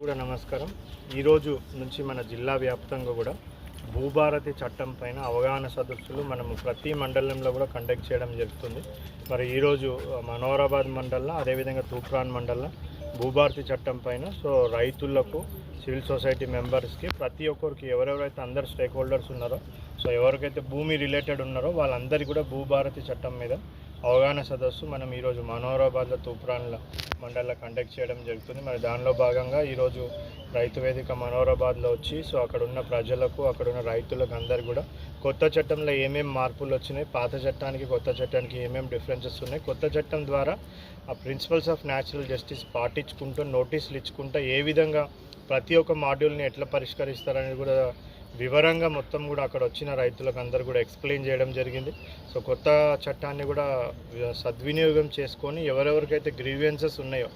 కూడా నమస్కారం. ఈరోజు నుంచి మన జిల్లా వ్యాప్తంగా కూడా భూభారతి చట్టం పైన అవగాహన సదస్సులు మనము ప్రతి మండలంలో కూడా కండక్ట్ చేయడం జరుగుతుంది. మరి ఈరోజు మనోహరాబాద్ మండలంలో అదేవిధంగా తూప్రాన్ మండలం భూభారతి చట్టం పైన సో రైతులకు సివిల్ సొసైటీ మెంబర్స్కి ప్రతి ఒక్కరికి ఎవరెవరైతే అందరు స్టేక్ హోల్డర్స్ ఉన్నారో సో ఎవరికైతే భూమి రిలేటెడ్ ఉన్నారో వాళ్ళందరికీ కూడా భూభారతి చట్టం మీద అవగాహన సదస్సు మనం ఈరోజు మనోహరాబాద్లో తూప్రాన్ల మండలిలో కండక్ట్ చేయడం జరుగుతుంది. మరి దానిలో భాగంగా ఈరోజు రైతు వేదిక మనోహరాబాద్లో వచ్చి సో అక్కడ ఉన్న ప్రజలకు అక్కడ ఉన్న రైతులకు అందరు కూడా కొత్త చట్టంలో ఏమేమి మార్పులు వచ్చినాయి పాత చట్టానికి కొత్త చట్టానికి ఏమేమి డిఫరెన్సెస్ ఉన్నాయి కొత్త చట్టం ద్వారా ఆ ప్రిన్సిపల్స్ ఆఫ్ న్యాచురల్ జస్టిస్ పాటించుకుంటూ నోటీసులు ఇచ్చుకుంటూ ఏ విధంగా ప్రతి ఒక్క మాడ్యూల్ని ఎట్లా పరిష్కరిస్తారనేది కూడా వివరంగా మొత్తం కూడా అక్కడ వచ్చిన రైతులకు అందరు కూడా ఎక్స్ప్లెయిన్ చేయడం జరిగింది. సో కొత్త చట్టాన్ని కూడా సద్వినియోగం చేసుకొని ఎవరెవరికైతే గ్రీవియన్సెస్ ఉన్నాయో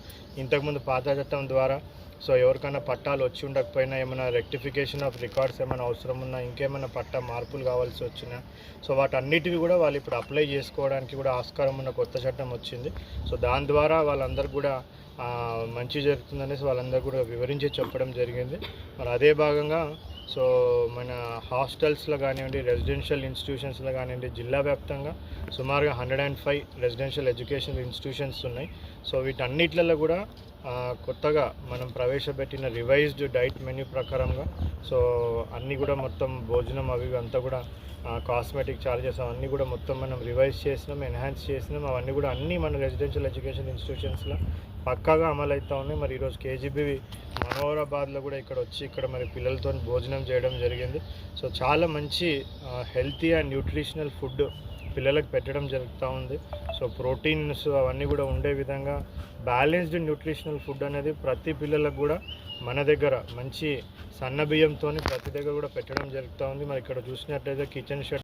ఇంతకుముందు పాత చట్టం ద్వారా సో ఎవరికైనా పట్టాలు వచ్చి ఉండకపోయినా ఏమైనా రెక్టిఫికేషన్ ఆఫ్ రికార్డ్స్ ఏమైనా అవసరం ఉన్నా ఇంకేమైనా పట్టా మార్పులు కావాల్సి వచ్చినా సో వాటన్నిటివి కూడా వాళ్ళు ఇప్పుడు అప్లై చేసుకోవడానికి కూడా ఆస్కారం ఉన్న కొత్త చట్టం వచ్చింది. సో దాని ద్వారా వాళ్ళందరూ కూడా మంచి జరుగుతుందనేసి వాళ్ళందరూ కూడా వివరించి చెప్పడం జరిగింది. మరి అదే భాగంగా సో మన హాస్టల్స్లో కానివ్వండి రెసిడెన్షియల్ ఇన్స్టిట్యూషన్స్లో కానివ్వండి జిల్లా వ్యాప్తంగా సుమారుగా hundred and five residential education institutions ఉన్నాయి. సో వీటన్నిట్లలో కూడా కొత్తగా మనం ప్రవేశపెట్టిన రివైజ్డ్ డైట్ మెన్యూ ప్రకారంగా సో అన్నీ కూడా మొత్తం భోజనం అవి ఇవి అంతా కూడా కాస్మెటిక్ చార్జెస్ అవన్నీ కూడా మొత్తం మనం రివైజ్ చేసినాం ఎన్హాన్స్ చేసినాం అవన్నీ కూడా అన్నీ మన రెసిడెన్షియల్ ఎడ్యుకేషన్ ఇన్స్టిట్యూషన్స్లో పక్కాగా అమలు అవుతా ఉన్నాయి మరి ఈరోజు కేజీబీ మనోహరాబాద్లో కూడా ఇక్కడ వచ్చి ఇక్కడ మరి పిల్లలతో భోజనం చేయడం జరిగింది. సో చాలా మంచి హెల్తీ అండ్ న్యూట్రిషనల్ ఫుడ్ పిల్లలకు పెట్టడం జరుగుతూ ఉంది. సో ప్రోటీన్స్ అవన్నీ కూడా ఉండే విధంగా బ్యాలెన్స్డ్ న్యూట్రిషనల్ ఫుడ్ అనేది ప్రతి పిల్లలకు కూడా మన దగ్గర మంచి సన్న బియ్యంతో ప్రతి దగ్గర కూడా పెట్టడం జరుగుతూ ఉంది. మరి ఇక్కడ చూసినట్లయితే కిచెన్ షెడ్